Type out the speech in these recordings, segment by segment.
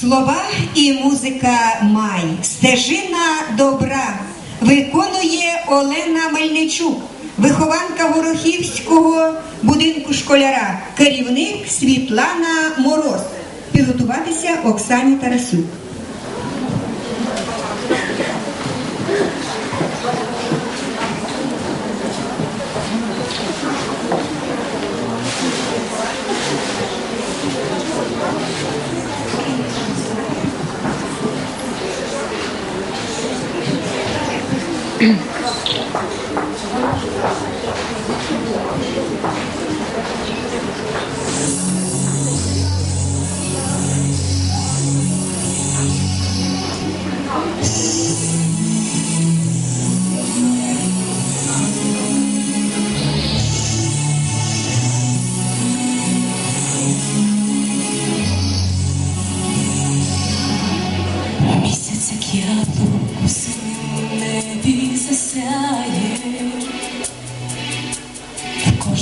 Слова і музика май, стежина добра виконує Олена Мельничук, вихованка Горохівського будинку школяра, керівник Світлана Мороз. Підготуватися Оксані Тарасюк. すげえ。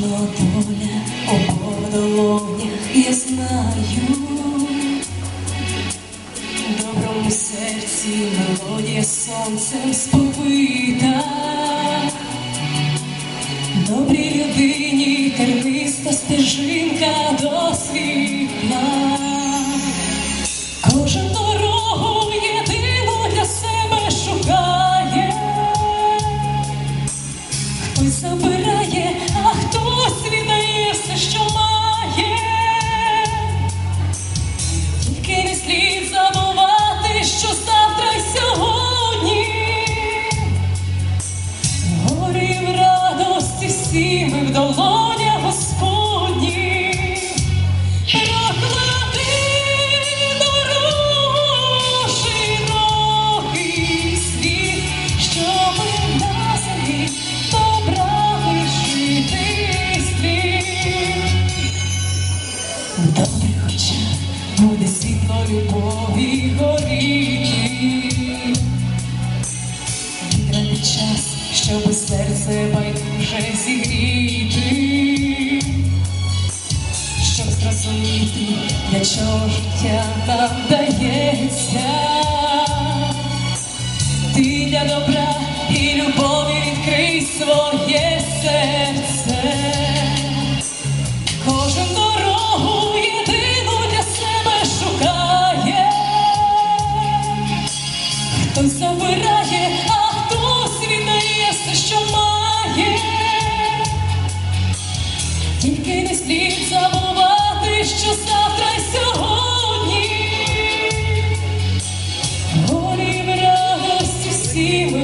Кожного доля у долонях я знаю, в доброму серці мелодія сонцем сповита, добрій людині терниста стежинка до світла. Кожен єдину для себе шукає, любові горіти. Вітряний час, щоби серце байдуже зігріти щоб зрозуміти, для чого дається. Ти для добра і любові відкрий своє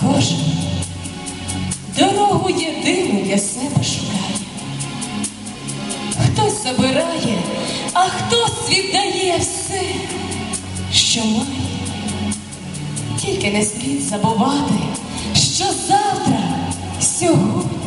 Кожен дорогу єдину для себе шукає. Хтось забирає, а хтось віддає все, що має. Тільки не слід забувати, що завтра, сьогодні,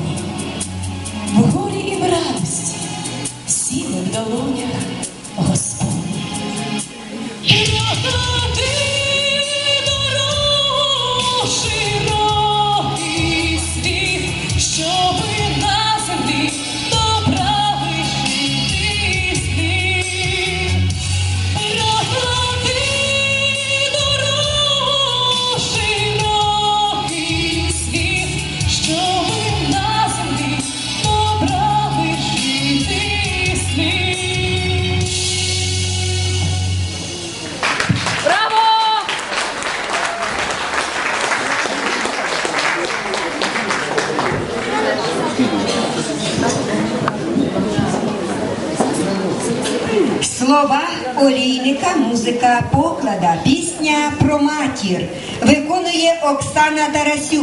Слова олійника, музика поклада, пісня про матір. Виконує Оксана Тарасюк.